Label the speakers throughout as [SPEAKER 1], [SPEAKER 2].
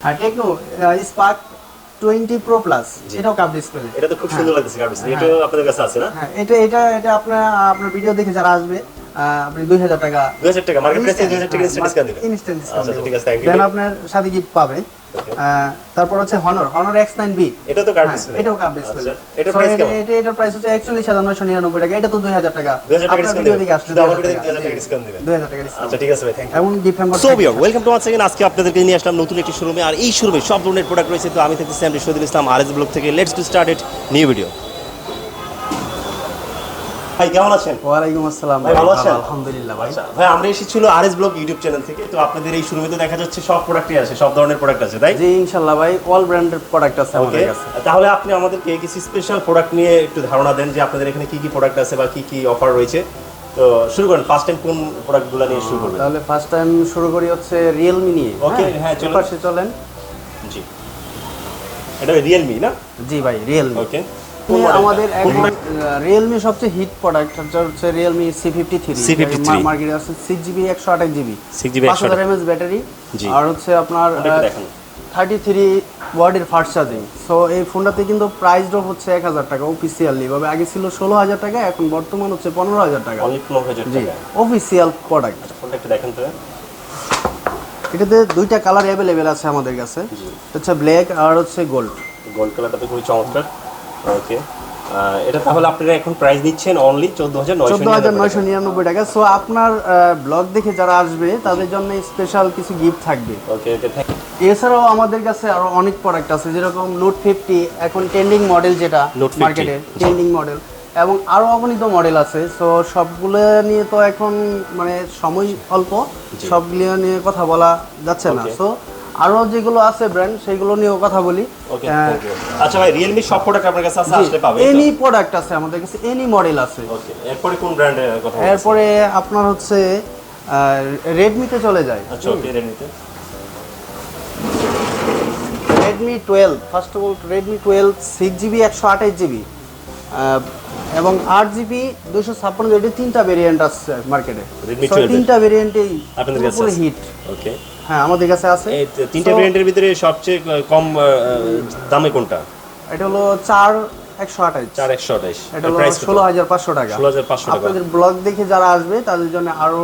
[SPEAKER 1] আর Tecno Spark twenty pro plus এটাও cup display
[SPEAKER 2] এটা তো খুব সুন্দর লাগছে কাপ ডিসপ্লে এটা আপনাদের কাছে আছে না?
[SPEAKER 1] হ্যাঁ এটা এটা এটা আপনার আপনার ভিডিও দেখে যারা আসবে আহ, আপনি দুই হাজার টাকা
[SPEAKER 2] 2000 টাকা মার্কেট প্রাইসে 2000 টাকা ইনস্ট্যান্ট ডিসকাউন্ট দিবেন।
[SPEAKER 1] ইনস্ট্যান্ট
[SPEAKER 2] আচ্ছা ঠিক আছে
[SPEAKER 1] দেন আপনার সাথে গিফট পাবে আহ, তারপর হচ্ছে Honor Honor X nine B
[SPEAKER 2] এটা তো কার্ড ডিসপ্লে
[SPEAKER 1] এটাও কাপ ডিসপ্লে
[SPEAKER 2] আচ্ছা এটা প্রাইস কেমন
[SPEAKER 1] এটা এটার প্রাইস হচ্ছে একচল্লিশ হাজার নয়শো নিরানব্বই টাকা এটা তো দুই হাজার টাকা
[SPEAKER 2] 2000 টাকা
[SPEAKER 1] আপনার
[SPEAKER 2] ডিসকাউন্ট
[SPEAKER 1] ভিডিও
[SPEAKER 2] দিবেন
[SPEAKER 1] দেখে আসলে
[SPEAKER 2] শুধু আমার ভিডিও দেখে 2000 টাকা ডিসকাউন্ট দিবেন
[SPEAKER 1] দুই হাজার টাকা discount।
[SPEAKER 2] আচ্ছা ঠিক আছে ভাই থ্যাংক ইউ
[SPEAKER 1] এবং gift hamper
[SPEAKER 2] so viewer welcome to once again আজকে আপনাদেরকে নিয়ে আসলাম নতুন একটি শোরুমে আর এই শোরুমে সব ধরনের প্রোডাক্ট রয়েছে তো আমি থাকতেছি আমি শহীদুল ইসলাম আরএস ব্লগ থেকে let's to start it new video ভাই কেমন আছেন?
[SPEAKER 1] ওয়ালাইকুম আসসালাম
[SPEAKER 2] ভাই, ভালো আছেন?
[SPEAKER 1] আলহামদুলিল্লাহ ভাই।
[SPEAKER 2] আচ্ছা ভাই আমরা এসেছিল আরএস ব্লগ ইউটিউব চ্যানেল থেকে তো আপনাদের এই শোরুমে তো দেখা যাচ্ছে সব প্রোডাক্টই আছে সব ধরনের প্রোডাক্ট আছে তাই?
[SPEAKER 1] জি ইনশাল্লাহ ভাই অল ব্র্যান্ডের প্রোডাক্ট আছে আমাদের কাছে।
[SPEAKER 2] তাহলে আপনি আমাদেরকে কিছু স্পেশাল প্রোডাক্ট নিয়ে একটু ধারণা দেন যে আপনাদের এখানে কি কি প্রোডাক্ট আছে বা কি কি অফার রয়েছে। তো শুরু করেন ফার্স্ট টাইম কোন প্রোডাক্টগুলো নিয়ে শুরু করবেন?
[SPEAKER 1] তাহলে ফার্স্ট টাইম শুরু করি হচ্ছে রিয়েলমি নিয়ে।
[SPEAKER 2] Okay, হ্যাঁ, চলুন।
[SPEAKER 1] পাশে চলেন।
[SPEAKER 2] জি। এটা রিয়েলমি না?
[SPEAKER 1] জি ভাই রিয়েলমি
[SPEAKER 2] ওকে
[SPEAKER 1] আমাদের এখন রিয়েলমি সবচেয়ে হিট প্রোডাক্ট হচ্ছে Realme C fifty three
[SPEAKER 2] C53
[SPEAKER 1] মার্কেটে আছে সিক্স জিবি একশো আঠাশ জিবি
[SPEAKER 2] 6GB
[SPEAKER 1] পাঁচ হাজার এমএস ব্যাটারি আর হচ্ছে আপনার। থার্টি থ্রি ওয়ার্ডের ফাস্ট চার্জিং সো এই ফোনটাতে কিন্তু প্রাইস ড্রপ হচ্ছে এক হাজার টাকা অফিসিয়ালি ভাবে আগে ছিল ষোলো হাজার টাকা এখন বর্তমান হচ্ছে পনেরো হাজার টাকা। জি অফিসিয়াল প্রোডাক্ট
[SPEAKER 2] দেখেন তো।
[SPEAKER 1] এটাতে দুইটা কালার অ্যাভেলেবেল আছে আমাদের কাছে। হচ্ছে ব্ল্যাক আর হচ্ছে গোল্ড
[SPEAKER 2] গোল্ড কালারটা তো খুবই চমৎকার। ওকে এটা তাহলে আপনারা এখন প্রাইস নিচ্ছেন অনলি চোদ্দ হাজার
[SPEAKER 1] চোদ্দ হাজার নয়শো নিরানব্বই টাকা। সো আপনার ব্লগ দেখে যারা আসবে তাদের জন্য স্পেশাল কিছু গিফট থাকবে।
[SPEAKER 2] ওকে ওকে থ্যাংক
[SPEAKER 1] এছাড়াও আমাদের কাছে আরও অনেক প্রোডাক্ট আছে যেরকম নোট ফিফটি এখন ট্রেন্ডিং মডেল যেটা
[SPEAKER 2] Note 50,
[SPEAKER 1] মার্কেটে ট্রেন্ডিং মডেল এবং আরও অগণিত মডেল আছে। সো সবগুলো নিয়ে তো এখন মানে সময় অল্প। সবগুলো নিয়ে কথা বলা যাচ্ছে না। সো আরও যেগুলো আছে ব্র্যান্ড সেগুলো নিয়েও কথা বলি।
[SPEAKER 2] আচ্ছা ভাই রিয়েলমি সব প্রোডাক্ট আপনার কাছে আছে আসলে পাবেন
[SPEAKER 1] এনি প্রোডাক্ট আছে আমাদের কাছে এনি মডেল আছে।
[SPEAKER 2] ওকে এরপরে কোন ব্র্যান্ডের কথা?
[SPEAKER 1] এরপরে আপনার হচ্ছে রেডমিতে চলে যায়।
[SPEAKER 2] আচ্ছা okay রেডমিতে
[SPEAKER 1] Redmi twelve first of all Redmi twelve six GB একশো আঠাশ জিবি এবং আট জিবি দুশো ছাপ্পান্ন জিবি তিনটা ভেরিয়েন্ট আসছে মার্কেটে
[SPEAKER 2] Redmi 12
[SPEAKER 1] তিনটা ভেরিয়েন্টেই হিট
[SPEAKER 2] ওকে
[SPEAKER 1] হ্যাঁ আমাদের কাছে আছে।
[SPEAKER 2] এই তিনটা
[SPEAKER 1] So,
[SPEAKER 2] ভেরিয়েন্টের ভিতরে সবচেয়ে কম দামে কোনটা?
[SPEAKER 1] এটা হলো চার একশো আঠাশ
[SPEAKER 2] চার একশো আঠাশ
[SPEAKER 1] এটা হলো ষোলো হাজার পাঁচশো টাকা।
[SPEAKER 2] 16,500 টাকা।
[SPEAKER 1] আপনাদের ব্লগ দেখে যারা আসবে তাদের জন্য আরও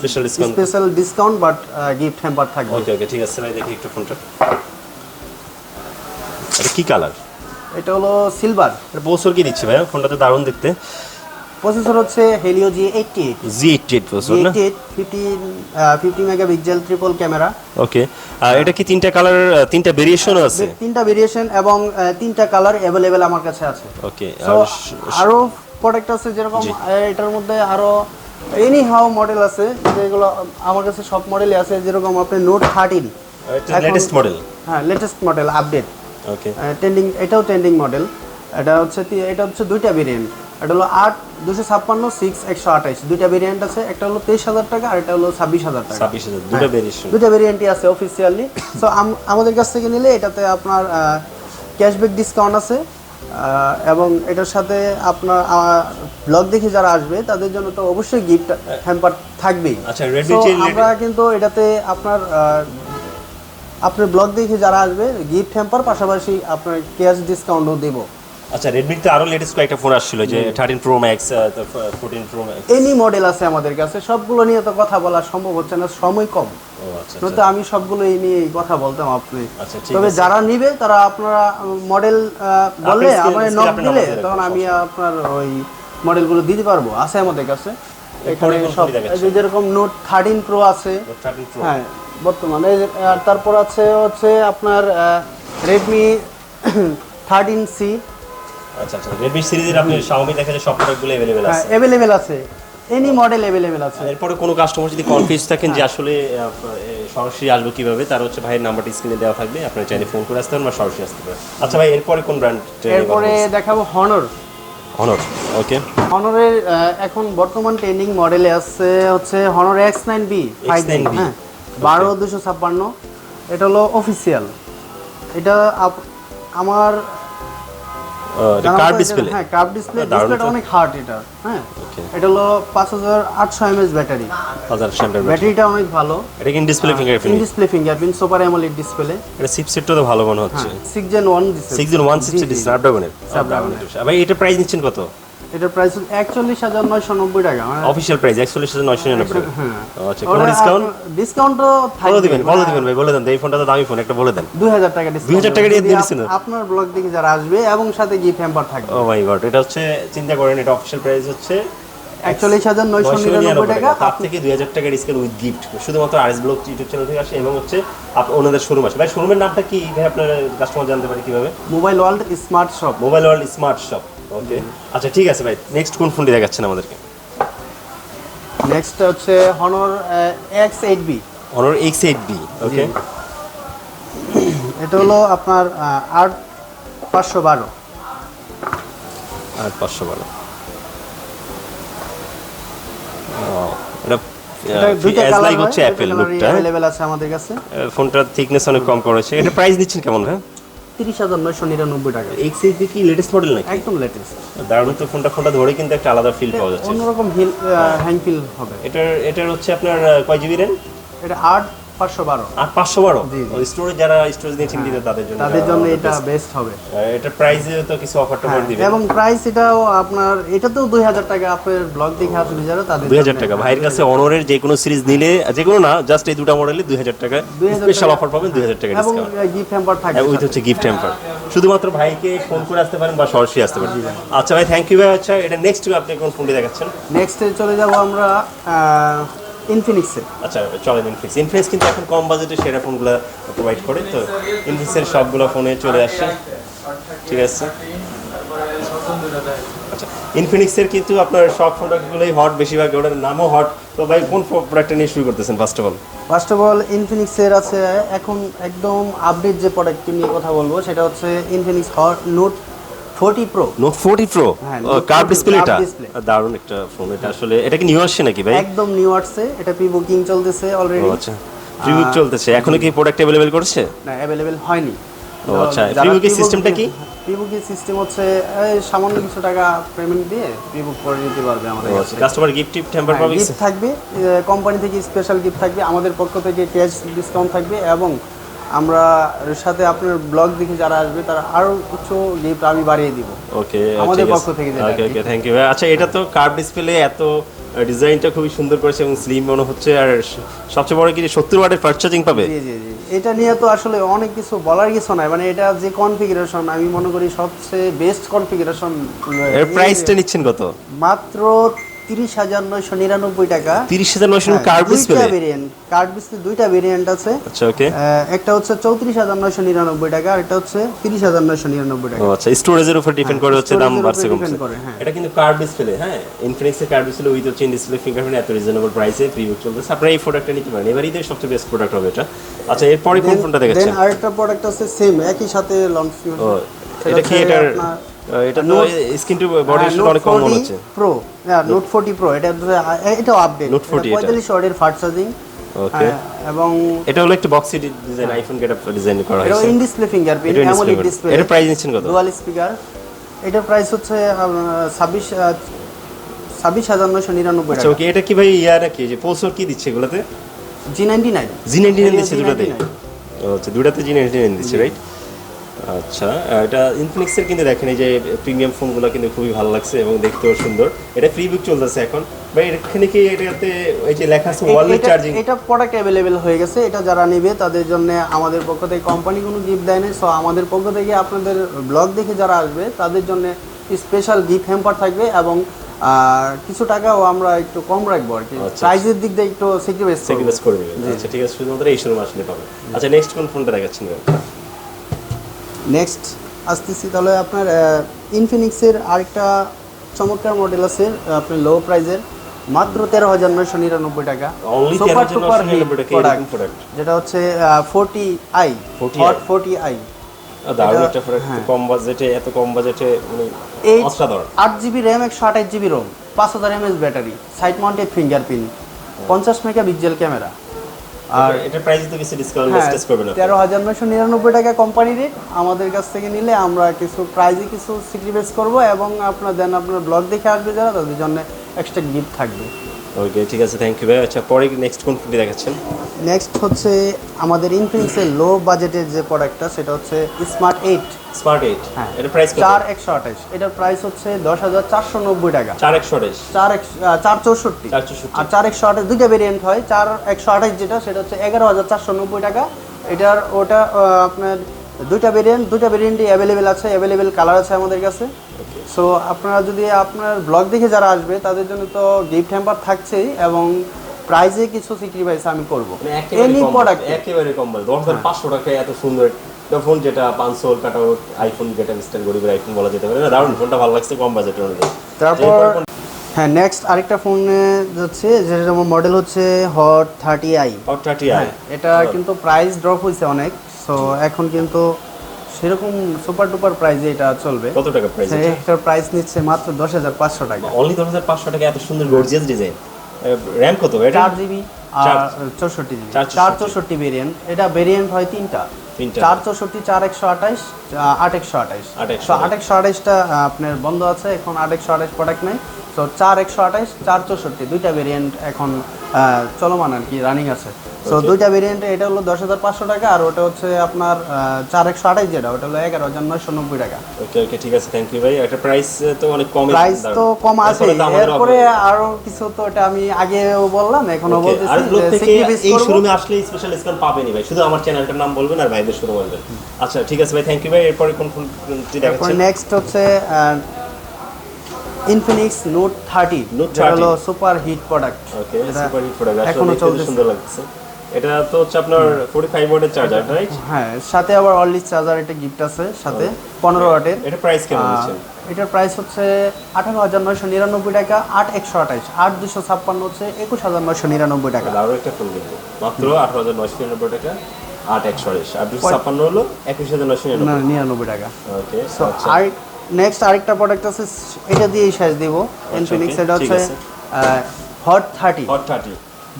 [SPEAKER 2] Special discount।
[SPEAKER 1] Special discount but gift hamper থাকবে।
[SPEAKER 2] ওকে ওকে ঠিক আছে ভাই দেখি একটু ফোনটা। এটা কি কালার
[SPEAKER 1] এটা হলো সিলভার
[SPEAKER 2] এটা কি দিচ্ছে ভাই ফোনটা তো দারুণ দেখতে।
[SPEAKER 1] প্রসেসর হচ্ছে Helio G eighty eight
[SPEAKER 2] G eighty eight বছর না?
[SPEAKER 1] Fifteen fifty megapixel triple camera
[SPEAKER 2] okay এটা কি তিনটা কালার তিনটা ভেরিয়েশনও আছে?
[SPEAKER 1] তিনটা ভেরিয়েশন এবং তিনটা কালার অ্যাভেলেবেল আমার কাছে আছে।
[SPEAKER 2] ওকে
[SPEAKER 1] আরও প্রোডাক্ট আছে যেরকম এটার মধ্যে আরও এনি হাউ মডেল আছে যেগুলো আমার কাছে সব মডেলই আছে যেরকম আপনি নোট থার্টিন
[SPEAKER 2] লেটেস্ট মডেল
[SPEAKER 1] হ্যাঁ latest model update
[SPEAKER 2] okay
[SPEAKER 1] trending এটাও ট্রেন্ডিং মডেল এটা হচ্ছে এটা হচ্ছে দুইটা ভেরিয়েন্ট এটা হলো আট দুশো ছাপ্পান্ন সিক্স একশো আঠাইশ। দুইটা ভেরিয়েন্ট আছে একটা হলো তেইশ হাজার টাকা আর এটা হলো ছাব্বিশ হাজার টাকা।
[SPEAKER 2] ছাব্বিশ হাজার দুটো ভেরিয়েশন
[SPEAKER 1] দুইটা ভেরিয়েন্টই আছে অফিসিয়ালি সো আমাদের কাছ থেকে নিলে এটাতে আপনার ক্যাশব্যাক ডিসকাউন্ট আছে। এবং এটার সাথে আপনার ব্লগ দেখে যারা আসবে তাদের জন্য তো অবশ্যই গিফট হ্যাম্পার থাকবেই।
[SPEAKER 2] আচ্ছা
[SPEAKER 1] আমরা কিন্তু এটাতে আপনার আপনার ব্লগ দেখে যারা আসবে গিফট হ্যাম্পার পাশাপাশি আপনার ক্যাশ ডিসকাউন্টও দেবো।
[SPEAKER 2] আচ্ছা রেডমির তো আরও লেটেস্ট কয়েকটা ফোন আসছিল যে thirteen pro max fourteen pro max
[SPEAKER 1] any model আছে আমাদের কাছে? সবগুলো নিয়ে তো কথা বলা সম্ভব হচ্ছে না সময় কম।
[SPEAKER 2] ও আচ্ছা
[SPEAKER 1] আমি সবগুলো এই নিয়ে কথা বলতাম আপনি।
[SPEAKER 2] আচ্ছা,
[SPEAKER 1] তবে যারা নিবে তারা আপনারা মডেল বললে আমার নক দিলে তখন আমি আপনার ওই মডেলগুলো দিতে পারব আছে আমাদের কাছে। এখানে সব যেরকম নোট থার্টিন প্রো আছে। হ্যাঁ বর্তমানে আর তারপর আছে হচ্ছে আপনার রেডমি থার্টিন সি
[SPEAKER 2] আচ্ছা আচ্ছা রেডমি সিরিজের আপনি Xiaomi দেখা যায় সব প্রোডাক্টগুলো अवेलेबल আছে
[SPEAKER 1] অ্যাভেলেবেল আছে এনি মডেল অ্যাভেলেবেল আছে
[SPEAKER 2] এরপরে কোনো কাস্টমার যদি কনফিউজ থাকেন যে আসলে আহ, এ, সরাসরি আসবো কিভাবে তার হচ্ছে ভাইয়ের নাম্বারটি স্ক্রিনে দেওয়া থাকবে আপনার চাইলে ফোন করে আসতে পারেন বা সরাসরি আসতে পারেন আচ্ছা ভাই এরপরে কোন ব্র্যান্ড
[SPEAKER 1] এরপরে দেখাবো হনর
[SPEAKER 2] অনর ওকে
[SPEAKER 1] হনরের এখন বর্তমান ট্রেন্ডিং মডেলে আছে হচ্ছে Honor X nine B five
[SPEAKER 2] X9B
[SPEAKER 1] হ্যাঁ বারো দুশো ছাপ্পান্ন এটা হলো অফিসিয়াল এটা আপ- আমার
[SPEAKER 2] এটা
[SPEAKER 1] জানার
[SPEAKER 2] কার্ভ ডিসপ্লে
[SPEAKER 1] হ্যাঁ কার্ভ ডিসপ্লে ডিসপ্লেটা অনেক হার্ড এটা হ্যাঁ। এটা হলো পাঁচ হাজার আটশো এমএস ব্যাটারি ব্যাটারিটা অনেক ভালো।
[SPEAKER 2] এটা
[SPEAKER 1] display
[SPEAKER 2] in
[SPEAKER 1] display fingerprint super AMOLED display
[SPEAKER 2] এটা চিপসেটটা তো ভালো মনে হচ্ছে।
[SPEAKER 1] Six gen one display
[SPEAKER 2] six zero one sixty স্ন্যাপড্রাগনের ভাই এটা প্রাইস নিচ্ছেন কত?
[SPEAKER 1] এটার প্রাইস নয়শো নব্বই টাকা মানে
[SPEAKER 2] অফিসিয়াল প্রাইস একচল্লিশ হাজার নয়শো নিরানব্বই
[SPEAKER 1] হ্যাঁ
[SPEAKER 2] আচ্ছা কোনো ডিসকাউন্ট
[SPEAKER 1] ডিসকাউন্ট তো
[SPEAKER 2] বলে দিবেন বলে দিবেন ভাই বলে দেন। এই ফোনটা তো দামি ফোন একটা বলে দেন।
[SPEAKER 1] দুই হাজার টাকা ডিসকাউন্ট
[SPEAKER 2] 2000 টাকা দিয়ে দিয়েছেন?
[SPEAKER 1] আপনার ব্লগ দেখে যারা আসবে এবং সাথে গিফট হ্যাম্পার থাকবে।
[SPEAKER 2] ও মাই গড এটা হচ্ছে চিন্তা করেন এটা অফিসিয়াল প্রাইস হচ্ছে
[SPEAKER 1] একচল্লিশ হাজার নয়শো টাকা।
[SPEAKER 2] তার থেকে দুই হাজার টাকা ডিসকাউন্ট উইথ গিফট শুধুমাত্র আরএস ব্লগ ইউটিউব চ্যানেল থেকে আসে এবং হচ্ছে আপ- ওনাদের শোরুম আছে। ভাই শোরুমের নামটা কি? ভাই আপনার কাস্টমার জানতে পারে কীভাবে?
[SPEAKER 1] Mobile world smart shop
[SPEAKER 2] mobile world smart shop okay আচ্ছা ঠিক আছে ভাই। নেক্সট কোন ফোনটি দেখাচ্ছেন আমাদেরকে?
[SPEAKER 1] নেক্সট হচ্ছে Honor X eight B
[SPEAKER 2] Honor X eight B okay
[SPEAKER 1] এটা হলো আপনার আট পাঁচশো বারো।
[SPEAKER 2] আর পাঁচশো বারো। এটা
[SPEAKER 1] এটা দুইটা কালার
[SPEAKER 2] হচ্ছে অ্যাপেল লুকটা
[SPEAKER 1] আছে আমাদের কাছে।
[SPEAKER 2] ফোনটার থিকনেস অনেক কম করেছে এটা প্রাইস দিচ্ছেন কেমন হ্যাঁ
[SPEAKER 1] তিরিশ হাজার নয়শো নিরানব্বই টাকা।
[SPEAKER 2] এক্স এইট কি লেটেস্ট মডেল নাকি?
[SPEAKER 1] একদম লেটেস্ট
[SPEAKER 2] দারুণ তো ফোনটা ফোনটা ধরে কিন্তু একটা আলাদা ফিল পাওয়া যাচ্ছে।
[SPEAKER 1] অন্যরকম হিল হ্যাং ফিল হবে।
[SPEAKER 2] এটার এটার হচ্ছে আপনার কয় জিবি র্যাম
[SPEAKER 1] এটা আট
[SPEAKER 2] আট পাঁচশো বারো। স্টোরেজ যারা স্টোরেজ নিয়ে চিন্তিত তাদের জন্য
[SPEAKER 1] তাদের
[SPEAKER 2] এটা
[SPEAKER 1] জন্য এটা বেস্ট হবে।
[SPEAKER 2] প্রাইসে তো কিছু অফার টফার
[SPEAKER 1] হ্যাঁ,
[SPEAKER 2] দিবে।
[SPEAKER 1] এবং প্রাইস এটাও আপনার এটা তো দুই হাজার টাকা আপনার ব্লগ দেখে আসবে যারা তাদের
[SPEAKER 2] দুই হাজার টাকা। ভাইয়ের কাছে অনরের যে কোনো সিরিজ নিলে যে কোনো না জাস্ট এই দুটো মডেলে দুই হাজার টাকা।
[SPEAKER 1] 2000
[SPEAKER 2] স্পেশাল অফার পাবেন দুই হাজার টাকা
[SPEAKER 1] এবং গিফট হ্যাম্পার থাকবে
[SPEAKER 2] উইথ হচ্ছে গিফট হ্যাম্পার শুধুমাত্র ভাইকে ফোন করে আসতে পারেন বা সরাসরি আসতে পারেন। আচ্ছা ভাই থ্যাংক ইউ ভাই আচ্ছা এটা নেক্সট আপনি কোন ফোনটি দেখাচ্ছেন?
[SPEAKER 1] নেক্সট চলে যাব আমরা ইনফিনিক্সে
[SPEAKER 2] আচ্ছা চলেন ইনফিনিক্স ইনফিনিক্স কিন্তু এখন কম বাজেটে সেরা ফোনগুলো প্রোভাইড করে তো ইনফিনিক্সের সবগুলো ফোনে চলে আসছে। ঠিক আছে? আচ্ছা ইনফিনিক্সের কিন্তু আপনার সব প্রোডাক্টগুলোই হট বেশিরভাগ ওটার নামও হট তো ভাই কোন প্রোডাক্টটা নিয়ে শুরু করতেছেন first of all
[SPEAKER 1] first of all ইনফিনিক্সের আছে এখন একদম আপডেট যে প্রোডাক্টটি নিয়ে কথা বলব সেটা হচ্ছে Infinix hot note forty
[SPEAKER 2] pro. Note forty
[SPEAKER 1] pro Note
[SPEAKER 2] curve
[SPEAKER 1] 40
[SPEAKER 2] display এটা
[SPEAKER 1] curved display।
[SPEAKER 2] দারুণ একটা ফোন এটা আসলে এটা কি নিউ আসছে নাকি ভাই?
[SPEAKER 1] একদম নিউ আসছে। এটা প্রি বুকিং চলতেছে অলরেডি
[SPEAKER 2] আচ্ছা। প্রিভিউ চলতেছে। এখনও কি প্রোডাক্ট অ্যাভেলেবেল করছে?
[SPEAKER 1] না অ্যাভেলেবেল হয়নি।
[SPEAKER 2] ও আচ্ছা, pre-booking system-টা কি?
[SPEAKER 1] প্রি বুকিং সিস্টেম হচ্ছে সামান্য কিছু টাকা পেমেন্ট দিয়ে প্রি বুক করে নিতে পারবে আমাদের কাছে
[SPEAKER 2] কাস্টমার গিফট টিপ টেম্পার পাবে
[SPEAKER 1] গিফট থাকবে। কোম্পানি থেকে স্পেশাল গিফট থাকবে। আমাদের পক্ষ থেকে ক্যাশ ডিসকাউন্ট থাকবে এবং আমরা সাথে আপনার ব্লগ দেখে যারা আসবে তারা আরও কিছু গিফট আমি বাড়িয়ে দিব।
[SPEAKER 2] ওকে
[SPEAKER 1] আমাদের পক্ষ থেকে
[SPEAKER 2] ওকে ওকে থ্যাংক ইউ আচ্ছা এটা তো কার্ভ ডিসপ্লে এত ডিজাইনটা খুবই সুন্দর করেছে এবং স্লিম মনে হচ্ছে। আর সবচেয়ে বড় কি সত্তর ওয়াটের ফাস্ট চার্জিং পাবে?
[SPEAKER 1] জি জি জি। এটা নিয়ে তো আসলে অনেক কিছু বলার কিছু নাই। মানে এটা যে কনফিগারেশন আমি মনে করি সবচেয়ে বেস্ট কনফিগারেশন
[SPEAKER 2] এর প্রাইসটা নিচ্ছেন কত?
[SPEAKER 1] মাত্র তিরিশ হাজার নয়শো নিরানব্বই টাকা।
[SPEAKER 2] তিরিশ হাজার নয়শো
[SPEAKER 1] হ্যাঁ, দুইটা
[SPEAKER 2] ডিসপ্লে
[SPEAKER 1] ভেরিয়েন্ট কার্ড ডিসপ্লে দুইটা ভেরিয়েন্ট আছে।
[SPEAKER 2] আচ্ছা ওকে
[SPEAKER 1] একটা হচ্ছে চৌত্রিশ হাজার নয়শো নিরানব্বই টাকা আর একটা হচ্ছে তিরিশ হাজার নয়শো নিরানব্বই টাকা।
[SPEAKER 2] আচ্ছা স্টোরেজের উপর ডিপেন্ড করে হচ্ছে দাম বাড়ছে কমছে।
[SPEAKER 1] হ্যাঁ।
[SPEAKER 2] এটা কিন্তু কার্ভ ডিসপ্লে হ্যাঁ। ইনফিনিক্সের কার্ভ ডিসপ্লে উইথ হচ্ছে ডিসপ্লে ফিঙ্গারপ্রিন্ট এত রিজনেবল প্রাইসে প্রিভিউ চলতেছে। আপনারা এই প্রোডাক্টটা নিতে পারেন। এবার ঈদের সবচেয়ে বেস্ট প্রোডাক্ট হবে এটা। আচ্ছা এরপরে কোন ফোনটা দেখাচ্ছেন?
[SPEAKER 1] আরেকটা প্রোডাক্ট আছে সেম একই সাথে লঞ্চ
[SPEAKER 2] এটা কি এটার এটা তো স্ক্রিন টু বডি অনেক কম মনে হচ্ছে।
[SPEAKER 1] প্রো নোট ফোর্টি প্রো এটা এটাও আপডেট
[SPEAKER 2] Note 40 এটা।
[SPEAKER 1] পঁয়তাল্লিশ ওয়াটের ফাস্ট চার্জিং
[SPEAKER 2] ওকে
[SPEAKER 1] এবং
[SPEAKER 2] এটা হলো একটা boxy design iPhone get design করা হয়েছে। In display
[SPEAKER 1] fingerprint
[SPEAKER 2] AMOLED display price নিচ্ছেন কত?
[SPEAKER 1] ডুয়াল স্পিকার এটার প্রাইস হচ্ছে ছাব্বিশ ছাব্বিশ হাজার নয়শো নিরানব্বই
[SPEAKER 2] আচ্ছা
[SPEAKER 1] টাকা।
[SPEAKER 2] ওকে এটা কি ভাই ইয়া নাকি? যে পোলসর কি দিচ্ছে এগুলাতে?
[SPEAKER 1] G ninety nine
[SPEAKER 2] G ninety nine দিচ্ছে দুটাতে? আচ্ছা দুটাতে জি নাইনটি নাইন দিচ্ছে রাইট আচ্ছা এটা ইনফিনিক্সের কিন্তু দেখেন এই যে প্রিমিয়াম ফোনগুলো কিন্তু খুবই ভালো লাগছে এবং দেখতেও সুন্দর। এটা ফ্রি বুক চলতেছে এখন। ভাই এখানে কি এটাতে এই যে লেখা আছে ওয়ালেট চার্জিং
[SPEAKER 1] এটা প্রোডাক্ট অ্যাভেলেবেল হয়ে গেছে। এটা যারা নেবে তাদের জন্য আমাদের পক্ষ থেকে কোম্পানি কোনো গিফট দেয় না সো আমাদের পক্ষ থেকে আপনাদের ব্লগ দেখে যারা আসবে তাদের জন্য স্পেশাল গিফট হ্যাম্পার থাকবে এবং আহ, কিছু টাকাও আমরা একটু কম রাখব আর কি।
[SPEAKER 2] আচ্ছা।
[SPEAKER 1] প্রাইসের দিক দিয়ে একটু সেক্রিফাইস
[SPEAKER 2] করে দিবেন। আচ্ছা ঠিক আছে শুধুমাত্র এই শোরুম আসলে পাবেন। আচ্ছা নেক্সট কোন ফোনটা দেখাচ্ছেন?
[SPEAKER 1] নেক্সট আসতেছি তাহলে আপনার ইনফিনিক্সের আরেকটা চমৎকার মডেল আছে আপনার লো প্রাইজের মাত্র তেরো হাজার নয়শো নিরানব্বই টাকা।
[SPEAKER 2] Only
[SPEAKER 1] Super
[SPEAKER 2] 13,999
[SPEAKER 1] super hit
[SPEAKER 2] টাকা,
[SPEAKER 1] product,
[SPEAKER 2] এরকম product?
[SPEAKER 1] যেটা হচ্ছে forty i
[SPEAKER 2] 40i
[SPEAKER 1] hot forty
[SPEAKER 2] i দারুণ একটা প্রোডাক্ট
[SPEAKER 1] হ্যাঁ।
[SPEAKER 2] কম বাজেটে এত কম বাজেটে মানে অসাধারণ।
[SPEAKER 1] আট জিবি র্যাম একশো আঠাশ জিবি রোম পাঁচ হাজার MS battery side mounted fingerprint পঞ্চাশ মেগা পিক্সেল ক্যামেরা। আর
[SPEAKER 2] এটা- প্রাইস তো কিছু ডিসকাউন্ট করবেন
[SPEAKER 1] তেরো হাজার নয়শো নিরানব্বই টাকা কোম্পানি রেট আমাদের কাছ থেকে নিলে আমরা কিছু প্রাইজে কিছু সিক্রিবেস করব এবং আপনার দেন আপনার ব্লগ দেখে আসবে যারা তাদের জন্য এক্সট্রা গিফট থাকবে।
[SPEAKER 2] ওকে ঠিক আছে থ্যাংক ইউ ভাই আচ্ছা পরে নেক্সট কোন ফোনটি দেখাচ্ছেন?
[SPEAKER 1] নেক্সট হচ্ছে আমাদের ইনফিনিক্সের লো বাজেটের যে প্রোডাক্টটা সেটা হচ্ছে স্মার্ট এইট
[SPEAKER 2] স্মার্ট এইট
[SPEAKER 1] হ্যাঁ।
[SPEAKER 2] এটা প্রাইস কত?
[SPEAKER 1] চার একশো আঠাশ। এটার প্রাইস হচ্ছে দশ হাজার চারশো নব্বই টাকা।
[SPEAKER 2] চার একশো আঠাশ।
[SPEAKER 1] চার চার চৌষট্টি। আর চার একশো আঠাশ দুইটা ভেরিয়েন্ট হয়। চার একশো আঠাশ যেটা সেটা হচ্ছে এগারো হাজার চারশো নব্বই টাকা। এটার ওটা আপনার দুইটা ভেরিয়েন্ট দুইটা ভেরিয়েন্টই অ্যাভেলেবেল আছে অ্যাভেলেবেল কালার আছে আমাদের কাছে। সো আপনারা যদি আপনার ব্লগ দেখে যারা আসবে তাদের জন্য তো গিফট হ্যাম্পার থাকছেই এবং প্রাইজে কিছু সিক্রিফাইস আমি করব।
[SPEAKER 2] মানে
[SPEAKER 1] এনি প্রোডাক্ট
[SPEAKER 2] একেবারে কম হাজার পাঁচশো টাকায় এত সুন্দর একটা ফোন যেটা পাঁচশো কাটা আইফোন যেটা মিস্টার গরিবের আইফোন বলা যেতে পারে। না দারুণ ফোনটা ভালো লাগছে কম বাজেটের অনুযায়ী
[SPEAKER 1] তারপর হ্যাঁ নেক্সট আরেকটা ফোনে যাচ্ছে যেটা আমার মডেল হচ্ছে hot thirty I
[SPEAKER 2] Hot 30i
[SPEAKER 1] হ্যাঁ, এটা কিন্তু প্রাইস ড্রপ হয়েছে অনেক। সো এখন কিন্তু সেরকম সুপার ডুপার প্রাইজে এটা চলবে।
[SPEAKER 2] কত টাকা প্রাইস
[SPEAKER 1] এটার প্রাইস নিচ্ছে মাত্র দশ হাজার পাঁচশো টাকা।
[SPEAKER 2] অনলি দশ হাজার পাঁচশো টাকা এত সুন্দর গর্জিয়াস ডিজাইন র্যাম কত এটা?
[SPEAKER 1] চার জিবি আর
[SPEAKER 2] চার-
[SPEAKER 1] চৌষট্টি জিবি
[SPEAKER 2] চার
[SPEAKER 1] চার
[SPEAKER 2] চৌষট্টি।
[SPEAKER 1] চৌষট্টি ভেরিয়েন্ট এটা ভেরিয়েন্ট হয় তিনটা।
[SPEAKER 2] তিনটা।
[SPEAKER 1] চার চৌষট্টি চার একশো আঠাইশ আট একশো
[SPEAKER 2] একশো
[SPEAKER 1] আপনার বন্ধ আছে এখন আট একশো আঠাইশ প্রোডাক্ট নাই। তো চার একশো আঠাইশ চার চৌষট্টি দুইটা ভেরিয়েন্ট এখন চলমান আর কি রানিং আছে। সো দুইটা ভেরিয়েন্ট এটা হলো দশ হাজার পাঁচশো টাকা আর ওটা হচ্ছে আপনার চার একশো আঠাইশ যেটা ওটা হলো এগারো হাজার নয়শো নব্বই টাকা।
[SPEAKER 2] ওকে ওকে ঠিক আছে থ্যাংক ইউ ভাই। একটা প্রাইস তো অনেক কম
[SPEAKER 1] প্রাইস তো কম আছে এরপরে আরও কিছু তো এটা আমি আগেও বললাম এখনও বলতেছি
[SPEAKER 2] এই শোরুমে আসলে স্পেশাল ডিসকাউন্ট পাবেনই ভাই। শুধু আমার চ্যানেলটার নাম বলবেন আর ভাইদের শোরুম আসবেন আচ্ছা ঠিক আছে ভাই থ্যাংক ইউ ভাই। এরপরে কোন
[SPEAKER 1] তারপরে
[SPEAKER 2] দেখাচ্ছেন?
[SPEAKER 1] নেক্সট হচ্ছে ইনফিনিক্স নোট থার্টি
[SPEAKER 2] নোট
[SPEAKER 1] যেটা হলো
[SPEAKER 2] super hit product okay super
[SPEAKER 1] hit
[SPEAKER 2] product এখনও
[SPEAKER 1] চলতেছে।
[SPEAKER 2] সুন্দর লাগছে। এটা তো হচ্ছে আপনার 45 ওয়াটের চার্জার রাইট
[SPEAKER 1] হ্যাঁ সাথে আবার অনলি চার্জার একটা গিফট আছে সাথে পনেরো ওয়াটের
[SPEAKER 2] এটা প্রাইস কেমন দিচ্ছেন?
[SPEAKER 1] এটার প্রাইস হচ্ছে আঠারো হাজার নয়শো নিরানব্বই টাকা আট একশো আঠাইশ। আট দুশো ছাপ্পান্ন হচ্ছে একুশ হাজার নয়শো নিরানব্বই টাকা।
[SPEAKER 2] আরও একটা ফোন কিন্তু মাত্র আঠারো হাজার নয়শো নিরানব্বই টাকা আট একশো দুশো ছাপ্পান্ন হলো একুশ হাজার নয়শো নিরানব্বই।
[SPEAKER 1] টাকা।
[SPEAKER 2] ওকে
[SPEAKER 1] আর নেক্সট আরেকটা প্রোডাক্ট আছে এটা দিয়েই শেষ দিব। এটা হচ্ছে hot thirty
[SPEAKER 2] hot thirty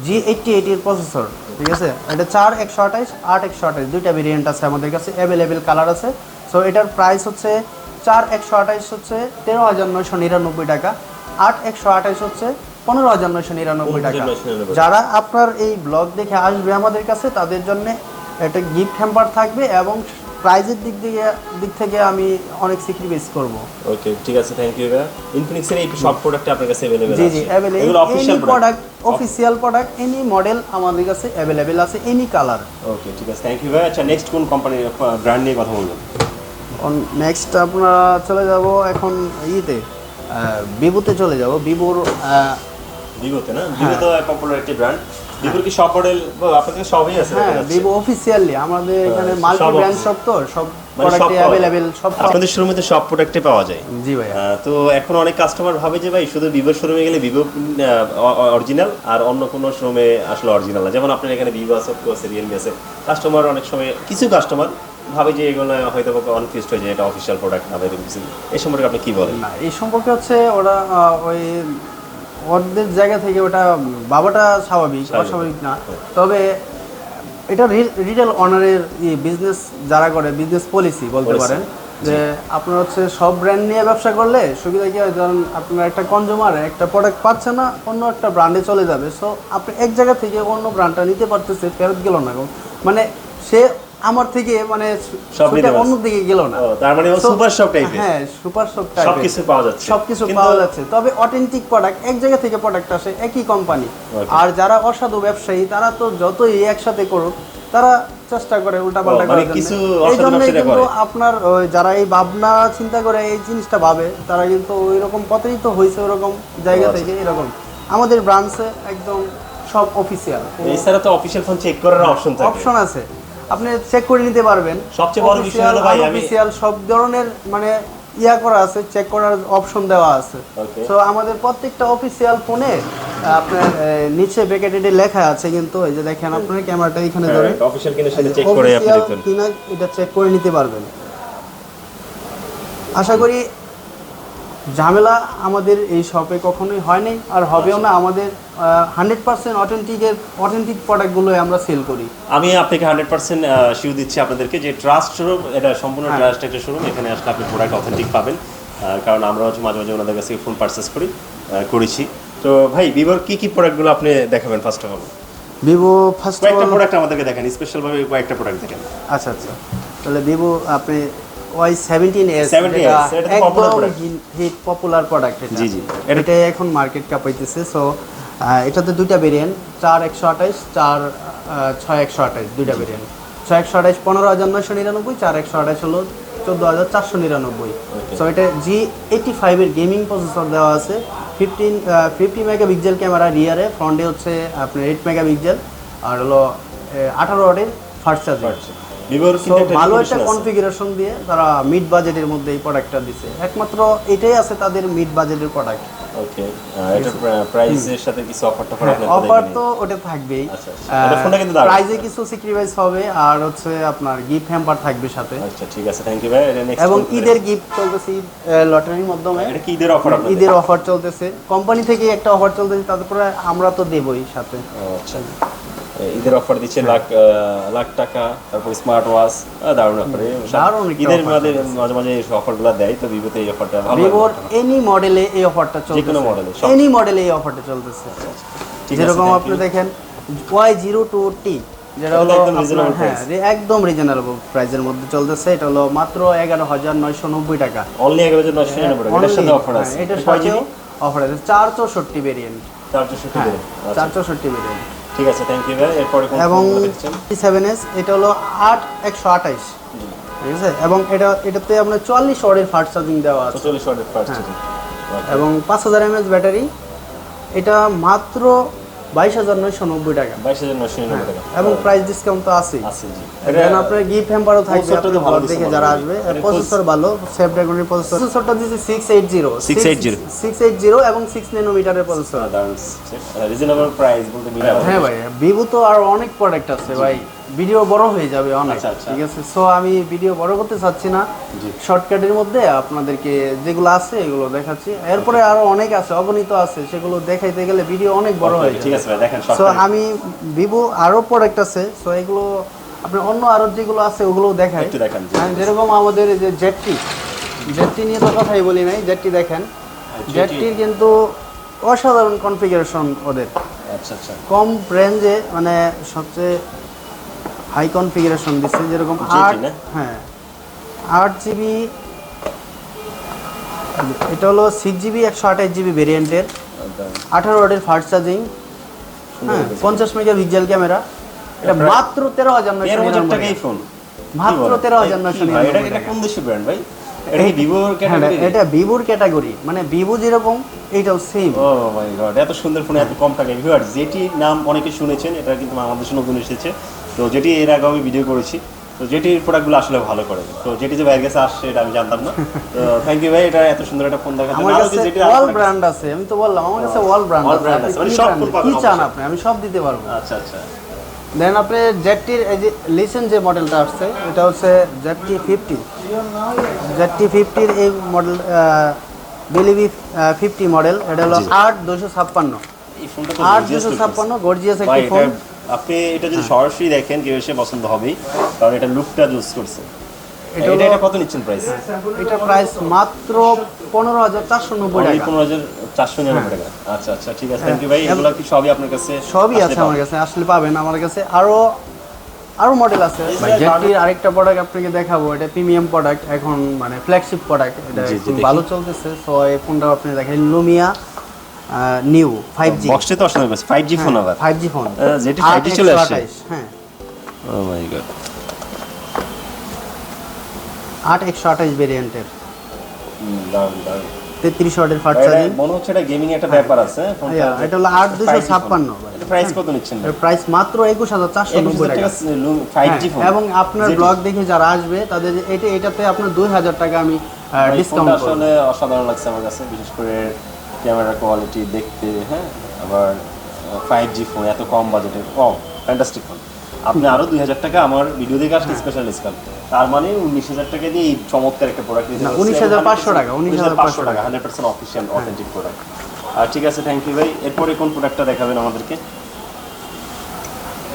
[SPEAKER 1] G eighty এইটির প্রসেসর ঠিক আছে? এটা চার একশো আঠাইশ আট একশো আঠাইশ দুইটা ভেরিয়েন্ট আছে আমাদের কাছে অ্যাভেলেবেল কালার আছে। সো এটার প্রাইস হচ্ছে চার একশো আঠাইশ হচ্ছে তেরো হাজার নয়শো নিরানব্বই টাকা আট একশো আঠাইশ হচ্ছে পনেরো হাজার নয়শো নিরানব্বই টাকা। যারা আপনার এই ব্লগ দেখে আসবে আমাদের কাছে তাদের জন্য একটা গিফট হ্যাম্পার থাকবে এবং প্রাইজের দিক থেকে দিক থেকে আমি অনেক স্যাক্রিফাইস করব
[SPEAKER 2] ওকে ঠিক আছে থ্যাংক ইউ ভাই ইনফিনিক্সের এই সব প্রোডাক্ট আপনার কাছে अवेलेबल
[SPEAKER 1] জি
[SPEAKER 2] আছে
[SPEAKER 1] জি অ্যাভেলেবল
[SPEAKER 2] এগুলো
[SPEAKER 1] any
[SPEAKER 2] official
[SPEAKER 1] product official product any model আমাদের কাছে অ্যাভেলেবেল আছে এনি কালার
[SPEAKER 2] ওকে ঠিক আছে থ্যাংক ইউ ভাই আচ্ছা নেক্সট কোন কোম্পানির ব্র্যান্ড নিয়ে কথা বলবেন
[SPEAKER 1] নেক্সট আপনারা চলে যাব এখন ইয়েতে ভিভোতে চলে যাব ভিভোর
[SPEAKER 2] ভিভোতে না ভিভো তো পপুলার একটি ব্র্যান্ড ভিভোর কি সব মডেল আপনার সবই আছে?
[SPEAKER 1] হ্যাঁ ভিভো অফিসিয়ালি আমাদের এখানে মাল্টি ব্র্যান্ড শপ তো সব
[SPEAKER 2] মানে সব
[SPEAKER 1] প্রোডাক্ট
[SPEAKER 2] পাওয়া যায়।
[SPEAKER 1] অ্যাভেলেবেল সব
[SPEAKER 2] আপনাদের শোরুমে তো সব প্রোডাক্টে পাওয়া যায়।
[SPEAKER 1] জি ভাইয়া।
[SPEAKER 2] তো এখন অনেক কাস্টমার ভাবে যে ভাই শুধু ভিভোর শোরুমে গেলে ভিভো অরিজিনাল আর অন্য কোনো শোরুমে আসলে অরিজিনাল না। যেমন আপনার এখানে ভিভো আছে Oppo আছে রিয়েলমি আছে। কাস্টমার অনেক সময় কিছু কাস্টমার ভাবে যে এগুলো হয়তো হয়ে যায় এটা প্রোডাক্ট না এই সম্পর্কে আপনি কি বলেন?
[SPEAKER 1] এই সম্পর্কে হচ্ছে ওরা ওই ওদের জায়গা থেকে ওটা বাবাটা স্বাভাবিক
[SPEAKER 2] স্বাভাবিক।
[SPEAKER 1] অস্বাভাবিক না। তবে এটা রিটেল অনারের বিজনেস যারা করে বিজনেস পলিসি বলতে পারেন যে আপনার হচ্ছে সব ব্র্যান্ড নিয়ে ব্যবসা করলে সুবিধা কি হয়? ধরুন আপনার একটা কনজিউমার একটা প্রোডাক্ট পাচ্ছে না অন্য একটা ব্র্যান্ডে চলে যাবে। সো আপনি এক জায়গা থেকে অন্য ব্র্যান্ডটা নিতে পারতেছে ফেরত গেল না। মানে সে আমার থেকে মানে
[SPEAKER 2] সব
[SPEAKER 1] অন্য দিকে গেল না।
[SPEAKER 2] তার মানে সুপার শপ টাইপের
[SPEAKER 1] হ্যাঁ সুপার শপ টাইপের
[SPEAKER 2] সবকিছু পাওয়া যাচ্ছে।
[SPEAKER 1] সবকিছু পাওয়া যাচ্ছে। তবে অথেন্টিক প্রোডাক্ট এক জায়গা থেকে প্রোডাক্ট আসে একই কোম্পানি আর যারা অসাধু ব্যবসায়ী তারা তো যতই একসাথে করুক তারা চেষ্টা করে উল্টাপাল্টা
[SPEAKER 2] ও, মানে
[SPEAKER 1] করার
[SPEAKER 2] কিছু
[SPEAKER 1] এই জন্যই কিন্তু
[SPEAKER 2] করে।
[SPEAKER 1] আপনার যারা এই ভাবনা চিন্তা করে এই জিনিসটা ভাবে তারা কিন্তু ওই রকম পথেই তো হয়েছে ওরকম জায়গা
[SPEAKER 2] আচ্ছা।
[SPEAKER 1] থেকে এরকম। আমাদের ব্রাঞ্চে একদম সব অফিসিয়াল
[SPEAKER 2] এছাড়া তো অফিসিয়াল ফোন চেক করার অপশন থাকে।
[SPEAKER 1] অপশন আছে। আপনি চেক করে নিতে পারবেন।
[SPEAKER 2] সবচেয়ে বড় বিষয় হলো ভাই, আমি-
[SPEAKER 1] সব ধরনের মানে ইয়া করা আছে চেক করার অপশন দেওয়া আছে. তো আমাদের প্রত্যেকটা অফিসিয়াল ফোনে আপনার নিচে ব্যাকেটে লেখা আছে কিন্তু এই যে দেখেন আপনার ক্যামেরাটা এখানে ধরে।
[SPEAKER 2] অফিসিয়াল কিনা সেটা চেক করে আপনি
[SPEAKER 1] এটা চেক করে নিতে পারবেন। আশা করি ঝামেলা আমাদের এই শপে কখনোই হয়নি আর হবেও না। আমাদের হান্ড্রেড পার্সেন্ট অথেন্টিকের অথেন্টিক প্রোডাক্টগুলোই আমরা সেল করি।
[SPEAKER 2] আমি আপনাকে হান্ড্রেড পার্সেন্ট শিউ দিচ্ছি আপনাদেরকে যে ট্রাস্ট শোরুম এটা সম্পূর্ণ
[SPEAKER 1] হ্যাঁ।
[SPEAKER 2] ট্রাস্ট একটা শোরুম এখানে আসলে আপনি প্রোডাক্ট অথেন্টিক পাবেন। কারণ আমরা হচ্ছে মাঝে মাঝে ওনাদের কাছে ফোন পারচেস করি করেছি। তো ভাই ভিভোর কি কি প্রোডাক্টগুলো আপনি দেখাবেন first of
[SPEAKER 1] all Vivo first
[SPEAKER 2] কয়েকটা প্রোডাক্ট আমাদেরকে দেখেন স্পেশালভাবে কয়েকটা প্রোডাক্ট দেখেন।
[SPEAKER 1] আচ্ছা আচ্ছা। তাহলে ভিভো আপনি ওয়াই সেভেন্টিন এস
[SPEAKER 2] 17S, এটা
[SPEAKER 1] একদম হিট পপুলার প্রোডাক্ট
[SPEAKER 2] জি, জি। এটা-
[SPEAKER 1] এখন মার্কেট কাপাইতেছে সো এটাতে দুইটা ভেরিয়েন্ট চার একশো আঠাইশ চার ছয় একশো আঠাইশ দুইটা ভেরিয়েন্ট ছয় একশো আঠাইশ পনেরো হাজার নয়শো নিরানব্বই চার একশো আঠাইশ হলো চোদ্দ হাজার চারশো নিরানব্বই। সো এটা জি এইটি ফাইভের গেমিং প্রসেসর দেওয়া আছে। Fifteen fifty mega pixel camera রিয়ারে ফ্রন্টে হচ্ছে আপনার এইট মেগা পিক্সেল আর হলো আঠারো ওয়াটের ফার্স্ট চার্জার ভালো একটা কনফিগারেশন দিয়ে তারা মিড বাজেটের মধ্যে এই প্রোডাক্টটা দিছে। একমাত্র এটাই আছে তাদের মিড বাজেটের প্রোডাক্ট
[SPEAKER 2] ওকে এটা প্রাইসের সাথে কিছু অফার টফার
[SPEAKER 1] অফার তো ওটা থাকবেই।
[SPEAKER 2] আচ্ছা, আচ্ছা। ফোনটা কিন্তু দারুণ।
[SPEAKER 1] কিছু স্যাক্রিফাইস হবে আর হচ্ছে আপনার গিফট হ্যাম্পার থাকবে সাথে।
[SPEAKER 2] আচ্ছা ঠিক আছে থ্যাংক ইউ ভাই।
[SPEAKER 1] এবং ঈদের গিফট চলতেছে লটারির মাধ্যমে।
[SPEAKER 2] এটা কি ঈদের অফার আপনাদের?
[SPEAKER 1] ঈদের অফার চলতেছে। কোম্পানি থেকে একটা অফার চলতেছে তারপরে আমরা তো দেবই সাথে।
[SPEAKER 2] আচ্ছা। ঈদের অফার দিচ্ছে লাখ লাখ টাকা তারপর স্মার্ট ওয়াচ দারুণ অফার ঈদের মাঝে মাঝে মাঝে এই অফারগুলো দেয় তো ভিভোতে এই অফারটা ভালো
[SPEAKER 1] ভিভোর। এনি মডেলে এই অফারটা চলতেছে।
[SPEAKER 2] যেকোনো এ,
[SPEAKER 1] এনি মডেলে এই অফারটা চলতেছে।
[SPEAKER 2] ঠিক আছে,
[SPEAKER 1] যেরকম আপনি দেখেন ওয়াই জিরো টু টি যেটা
[SPEAKER 2] এটা
[SPEAKER 1] হলো
[SPEAKER 2] একদম
[SPEAKER 1] হ্যাঁ একদম রিজনেবল প্রাইসের মধ্যে চলতেছে। এটা হলো মাত্র এগারো হাজার নয়শো নব্বই টাকা।
[SPEAKER 2] অনলি এগারো হাজার নয়শো নিরানব্বই টাকা। এটার সাথে অফার
[SPEAKER 1] হ্যাঁ,
[SPEAKER 2] আছে।
[SPEAKER 1] এটার সাথেও অফার আছে। চার চৌষট্টি ভেরিয়েন্ট হ্যাঁ
[SPEAKER 2] আচ্ছা
[SPEAKER 1] চার চৌষট্টি ভেরিয়েন্ট
[SPEAKER 2] ঠিক আছে থ্যাংক ইউ ভাই। এরপরে কোন
[SPEAKER 1] এবং সেভেন এস এটা হলো আট একশো আঠাইশ। ঠিক আছে? এবং এটা এটাতে আপনার চুয়াল্লিশ ওয়ার্ডের ফাস্ট চার্জিং দেওয়া আছে।
[SPEAKER 2] চল্লিশ ওয়াটের ফার্স্ট
[SPEAKER 1] এবং পাঁচ হাজার এমএস ব্যাটারি। এটা মাত্র বাইশ হাজার নয়শো নব্বই টাকা।
[SPEAKER 2] বাইশ হাজার নয়শো নিরানব্বই টাকা।
[SPEAKER 1] এবং প্রাইস ডিসকাউন্ট তো
[SPEAKER 2] আছে জি।
[SPEAKER 1] আপনার গিফট হ্যাম্পারও থাকবে
[SPEAKER 2] ভালো
[SPEAKER 1] দেখে যারা
[SPEAKER 2] হয়।
[SPEAKER 1] আসবে। প্রসেসর ভালো স্ন্যাপড্রাগনের প্রসেসর প্রসেসরটা দিয়েছে six eight zero
[SPEAKER 2] 680
[SPEAKER 1] six eight zero এবং সিক্স নেনোমিটারের প্রসেসর
[SPEAKER 2] রিজনেবল প্রাইস বলতে
[SPEAKER 1] হ্যাঁ ভাই ভিভো তো আর অনেক প্রোডাক্ট আছে ভাই। ভিডিও বড় হয়ে যাবে অনেক
[SPEAKER 2] আচ্ছা, আচ্ছা।
[SPEAKER 1] ঠিক আছে? সো আমি ভিডিও বড় করতে চাচ্ছি না। শর্টকাটের মধ্যে আপনাদেরকে যেগুলো আছে এগুলো দেখাচ্ছি। এরপরে আরও অনেক আছে অগণিত আছে সেগুলো দেখাইতে গেলে ভিডিও অনেক বড় হয়ে
[SPEAKER 2] ঠিক আছে দেখেন
[SPEAKER 1] সো আমি ভিভো আরও প্রোডাক্ট আছে সো এগুলো আপনি অন্য আরও যেগুলো আছে ওগুলো দেখাই। হ্যাঁ, যেরকম আমাদের যে জেটটি জেটটি নিয়ে তো কথাই বলি নাই জেটটি দেখেন।
[SPEAKER 2] ZT
[SPEAKER 1] জেটটির কিন্তু অসাধারণ কনফিগারেশন ওদের।
[SPEAKER 2] আচ্ছা আচ্ছা।
[SPEAKER 1] কম রেঞ্জে মানে সবচেয়ে হাই কনফিগারেশন দিচ্ছে যেরকম আট হ্যাঁ। আট জিবি এটা হলো সিক্স জিবি একশো আঠাশ জিবি ভেরিয়েন্টের আঠারো ওয়াটের ফাস্ট চার্জিং হ্যাঁ পঞ্চাশ মেগা পিক্সেল ক্যামেরা এটা মাত্র তেরো হাজার নয়শো নিরানব্বই
[SPEAKER 2] ফোন
[SPEAKER 1] মাত্র তেরো হাজার নয়শো
[SPEAKER 2] এটা
[SPEAKER 1] নিরানব্বই
[SPEAKER 2] এটা কোন ব্র্যান্ড ভাই? এটা ভিভোর ক্যাটাগরি
[SPEAKER 1] মানে ভিভো যেরকম এইটাও সেম
[SPEAKER 2] ও মাই গড এত সুন্দর ফোন এত কম টাকায়। ভিউয়ার যেটি নাম অনেকে শুনেছেন এটা কিন্তু আমাদের দেশে নতুন এসেছে। তো যেটি এর আগে আমি ভিডিও করেছি। তো যেটির প্রোডাক্টগুলো আসলে ভালো করে। তো যেটি যে ভাইয়ের কাছে আসছে এটা আমি জানতাম না। তো থ্যাংক ইউ ভাই এটা এত সুন্দর একটা ফোন দেখাতে
[SPEAKER 1] আমার কাছে অল ব্র্যান্ড আছে আমি তো বললাম আমার কাছে অল ব্র্যান্ড
[SPEAKER 2] brand
[SPEAKER 1] আপনি
[SPEAKER 2] আছে, মানে সব ফুল পাবেন
[SPEAKER 1] কি চান আপনি? আমি সব দিতে পারব।
[SPEAKER 2] আচ্ছা আচ্ছা।
[SPEAKER 1] দেন আপনি জেডটির এই যে লিসেন যে মডেলটা আসছে এটা হচ্ছে জেডটি ফিফটি জেডটি ফিফটির এই মডেল বিলিভি ফিফটি মডেল এটা হলো। আট দুশো ছাপ্পান্ন।
[SPEAKER 2] এই ফোনটা তো
[SPEAKER 1] আট দুশো। ছাপ্পান্ন গর্জিয়াস একটি ফোন
[SPEAKER 2] আপনি এটা যদি সরাসরি দেখেন কেউ এসে পছন্দ হবেই কারণ এটা লুকটা ইউজ করছে।
[SPEAKER 1] এটা
[SPEAKER 2] এটা কত নিচ্ছেন প্রাইস
[SPEAKER 1] এটা প্রাইস মাত্র পনেরো হাজার চারশো নব্বই টাকা।
[SPEAKER 2] পনেরো হাজার চারশো নিরানব্বই টাকা। আচ্ছা আচ্ছা ঠিক আছে থ্যাংক ইউ ভাই। এগুলো কি সবই আপনার কাছে
[SPEAKER 1] সবই আছে আমার কাছে আসলে পাবেন। আমার কাছে আরও আরও মডেল আছে। জেডটির আরেকটা প্রোডাক্ট আপনাকে দেখাবো। এটা প্রিমিয়াম প্রোডাক্ট এখন মানে ফ্ল্যাগশিপ প্রোডাক্ট এটা। ভালো চলতেছে। সো এই ফোনটা আপনি দেখেন লুমিয়া নিউ ফাইভ জি
[SPEAKER 2] বক্সে তো ফাইভ জি ফোন আবার।
[SPEAKER 1] ফাইভ জি ফোন
[SPEAKER 2] যেটি 5G চলে আসছে।
[SPEAKER 1] হ্যাঁ।
[SPEAKER 2] ও মাই গড
[SPEAKER 1] আট একশো আঠাশ ভেরিয়েন্টের
[SPEAKER 2] দারুণ দারুণ।
[SPEAKER 1] তেত্রিশ ওয়াটের ফাস্ট চার্জিং
[SPEAKER 2] মনে হচ্ছে এটা গেমিং একটা ব্যাপার আছে ফোনটা
[SPEAKER 1] হ্যাঁ, এটা হলো আট দুশো ছাপ্পান্ন।
[SPEAKER 2] এটা প্রাইস কত নিচ্ছেন?
[SPEAKER 1] প্রাইস মাত্র একুশ হাজার চারশো নব্বই টাকা।
[SPEAKER 2] ফাইভ জি
[SPEAKER 1] হ্যাঁ,
[SPEAKER 2] ফোন
[SPEAKER 1] এবং আপনার ব্লগ দেখে যারা আসবে তাদের এটা এটাতে আপনার দুই হাজার টাকা আমি ডিসকাউন্ট
[SPEAKER 2] আসলে অসাধারণ লাগছে আমার কাছে বিশেষ করে ক্যামেরা কোয়ালিটি দেখতে হ্যাঁ আবার ফাইভ জি ফোন এত কম বাজেটে কম ফ্যান্টাস্টিক ফোন আপনি আরও দুই হাজার টাকা আমার ভিডিও দেখে আসলে স্পেশাল ডিসকাউন্ট তার মানে উনিশ হাজার টাকা দিয়ে এই চমৎকার একটা প্রোডাক্ট নিতে
[SPEAKER 1] উনিশ
[SPEAKER 2] হাজার
[SPEAKER 1] পাঁচশো টাকা,
[SPEAKER 2] 19,500 টাকা। Hundred percent official authentic product আর ঠিক আছে থ্যাংক ইউ ভাই। এরপরে কোন প্রোডাক্টটা দেখাবেন আমাদেরকে?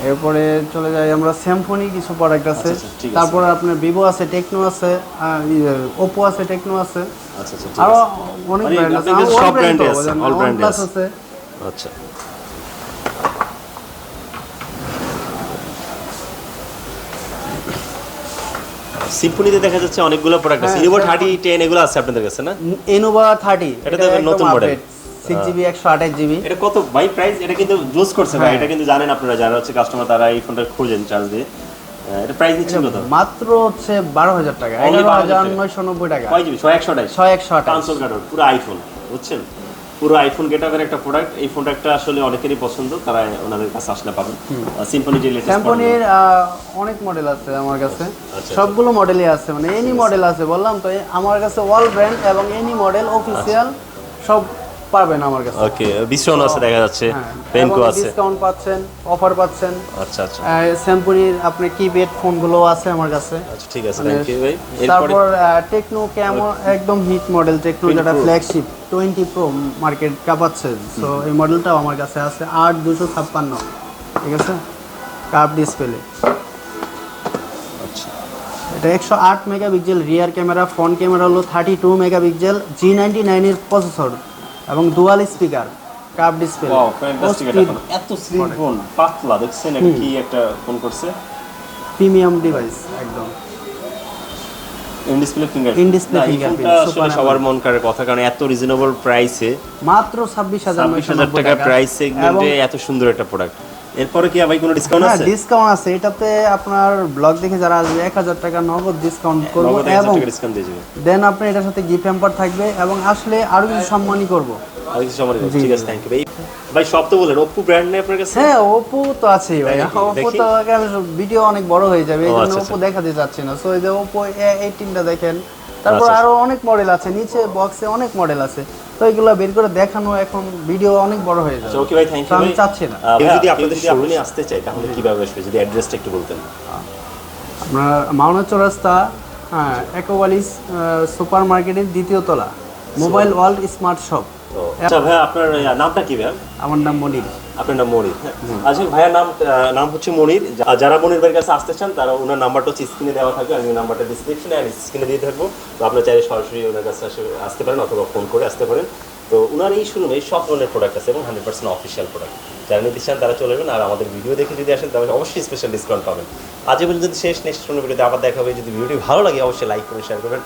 [SPEAKER 1] এরপরে চলে যাই আমরা স্যামফোনি কিছু প্রোডাক্ট আছে।
[SPEAKER 2] আচ্ছা, আচ্ছা, আছে।
[SPEAKER 1] তারপরে আপনার ভিভো আছে টেকনো আছে ওপো আছে টেকনো আছে।
[SPEAKER 2] আচ্ছা আচ্ছা আরও
[SPEAKER 1] অনেক
[SPEAKER 2] মানে
[SPEAKER 1] ব্র্যান্ড আছে।
[SPEAKER 2] সব
[SPEAKER 1] তো,
[SPEAKER 2] আছে,
[SPEAKER 1] যেমন
[SPEAKER 2] all আছে। আচ্ছা। সিম্ফনিতে দেখা যাচ্ছে অনেকগুলো প্রোডাক্ট আছে। ইনোভো থার্টি টেন এগুলো আছে আপনাদের কাছে না?
[SPEAKER 1] ইনোভা থার্টি
[SPEAKER 2] এটা তো নতুন model।
[SPEAKER 1] সিক্স জিবি একশো আঠাশ জিবি
[SPEAKER 2] এটা কত? বাই প্রাইস এটা কিন্তু জুস করছে ভাই।
[SPEAKER 1] হ্যাঁ।
[SPEAKER 2] এটা কিন্তু জানেন আপনারা যারা হচ্ছে কাস্টমার তারা এই ফোনটা খোঁজেন চার্জ দিয়ে। এটা প্রাইস নিচ্ছেন কত?
[SPEAKER 1] মাত্র হচ্ছে বারো হাজার টাকা। এগারো
[SPEAKER 2] 12,000
[SPEAKER 1] হাজার
[SPEAKER 2] টাকা।
[SPEAKER 1] নয়শো নব্বই টাকা।
[SPEAKER 2] কয় জিবি ছয় একশো
[SPEAKER 1] একশো আঠাশ।
[SPEAKER 2] পাঁচশো কাটার পুরো আইফোন বুঝছেন? পুরো আইফোন গেটাপের একটা প্রোডাক্ট এই ফোনটা আসলে অনেকেরই পছন্দ। তারা ওনাদের কাছে আসলে পাবেন। সিম্ফনি যে লেটেস্ট
[SPEAKER 1] স্যামসংয়ের অনেক মডেল আছে আমার কাছে।
[SPEAKER 2] আচ্ছা।
[SPEAKER 1] সবগুলো মডেলই আছে। মানে এনি মডেল আছে বললাম তো। আমার কাছে অল ব্র্যান্ড এবং এনি মডেল অফিসিয়াল সব পাবেন আমার কাছে।
[SPEAKER 2] ওকে বিস্টন আছে দেখা যাচ্ছে
[SPEAKER 1] হ্যাঁ
[SPEAKER 2] পেনকো আছে।
[SPEAKER 1] ডিসকাউন্ট পাচ্ছেন অফার পাচ্ছেন।
[SPEAKER 2] আচ্ছা আচ্ছা।
[SPEAKER 1] স্যামপুরির আপনি কিপ্যাড ফোনগুলো আছে আমার কাছে।
[SPEAKER 2] আচ্ছা ঠিক আছে
[SPEAKER 1] মানে
[SPEAKER 2] থ্যাংক ইউ ভাই।
[SPEAKER 1] তারপর টেকনো কেমন একদম হিট মডেল টেকনো যেটা ফ্ল্যাগশিপ টোয়েন্টি প্রো মার্কেট কাপাচ্ছে। সো এই মডেলটাও আমার কাছে আছে আট দুশো ছাপ্পান্ন। ঠিক আছে? ডিসপ্লে
[SPEAKER 2] আচ্ছা।
[SPEAKER 1] এটা একশো আট megapixel rear camera front camera হলো thirty two megapixel G ninety নাইনের প্রসেসর এবং ডুয়াল স্পিকার কাপ ডিসপ্লে
[SPEAKER 2] ওয়াও ফ্যান্টাস্টিক এটা এত স্লিম ফোন পাতলা দেখছেন এটা কি একটা ফোন করছে?
[SPEAKER 1] প্রিমিয়াম ডিভাইস একদম।
[SPEAKER 2] ইন ডিসপ্লে ফিঙ্গার
[SPEAKER 1] ফিঙ্গার
[SPEAKER 2] আসলে সবার মন কথা কারণ এত রিজনেবল প্রাইসে
[SPEAKER 1] মাত্র ছাব্বিশ হাজার
[SPEAKER 2] ছাব্বিশ হাজার টাকা প্রাইস সেগমেন্টে এত সুন্দর একটা প্রোডাক্ট এরপরে কি ভাই কোনো ডিসকাউন্ট
[SPEAKER 1] হ্যাঁ
[SPEAKER 2] আছে?
[SPEAKER 1] ডিসকাউন্ট আছে। এটাতে আপনার ব্লগ দেখে যারা আসবে এক হাজার টাকা নগদ ডিসকাউন্ট করব
[SPEAKER 2] এক হাজার
[SPEAKER 1] এবং
[SPEAKER 2] ডিসকাউন্ট দিয়ে যাবে।
[SPEAKER 1] দেন আপনি এটার সাথে গিফট হ্যাম্পার থাকবে এবং আসলে আরও কিছু সম্মানই করব।
[SPEAKER 2] আর কিছু সময়
[SPEAKER 1] জি,
[SPEAKER 2] ঠিক আছে থ্যাংক ইউ ভাই ভাই সব তো বলেন ওপ্পো ব্র্যান্ড নেই আপনার কাছে?
[SPEAKER 1] হ্যাঁ ওপো তো আছেই ভাই? ওপো তো ভিডিও অনেক বড় হয়ে যাবে এই জন্য
[SPEAKER 2] আচ্ছা,
[SPEAKER 1] ওপো
[SPEAKER 2] আচ্ছা।
[SPEAKER 1] দেখাতে না। সো এই যে ওপো এইটিনটা দেখেন তারপর
[SPEAKER 2] আচ্ছা,
[SPEAKER 1] আরও অনেক মডেল আছে। নিচে বক্সে অনেক মডেল আছে। তো এগুলো বের করে দেখানো এখন ভিডিও অনেক বড় হয়ে যাবে।
[SPEAKER 2] ওকে ভাই থ্যাংক ইউ
[SPEAKER 1] আমি চাচ্ছি না।
[SPEAKER 2] আহ, যদি আপনাদের শোরুমে আসতে চাই তাহলে কীভাবে আসবে? যদি অ্যাড্রেসটা একটু বলতেন।
[SPEAKER 1] আপনার মাওনা চৌরাস্তা হ্যাঁ একোবালিস সুপার মার্কেটের দ্বিতীয় তলা মোবাইল ওয়ার্ল্ড স্মার্ট শপ।
[SPEAKER 2] আচ্ছা ভাই আপনার নামটা কি ভাই
[SPEAKER 1] আমার নাম মনির।
[SPEAKER 2] আপনার নাম মনির হ্যাঁ? আচ্ছা ভাইয়ার নাম নাম হচ্ছে মনির। যারা মনির ভাইয়ের কাছে আসতে চান, তারা ওনার নাম্বারটা হচ্ছে স্ক্রিনে দেওয়া থাকবে, আমি নাম্বারটা ডিসক্রিপশনে আর স্ক্রিনে দিয়ে থাকব। তো আপনার চাইলে সরাসরি ওনার কাছে আসে- আসতে পারেন অথবা ফোন করে আসতে পারেন। তো ওনার এই শোরুমে সব ধরনের প্রোডাক্ট আছে এবং হান্ড্রেড পার্সেন্ট অফিসিয়াল প্রোডাক্ট যারা নিতে চান, তারা চলে যাবেন আর আমাদের ভিডিও দেখে যদি আসেন, তাহলে অবশ্যই স্পেশাল ডিসকাউন্ট পাবেন। আজ পর্যন্ত শেষ, নেক্সট ভিডিওতে আবার দেখা হবে। যদি ভিডিওটি ভালো লাগে, অবশ্যই লাইক করে শেয়ার করবেন।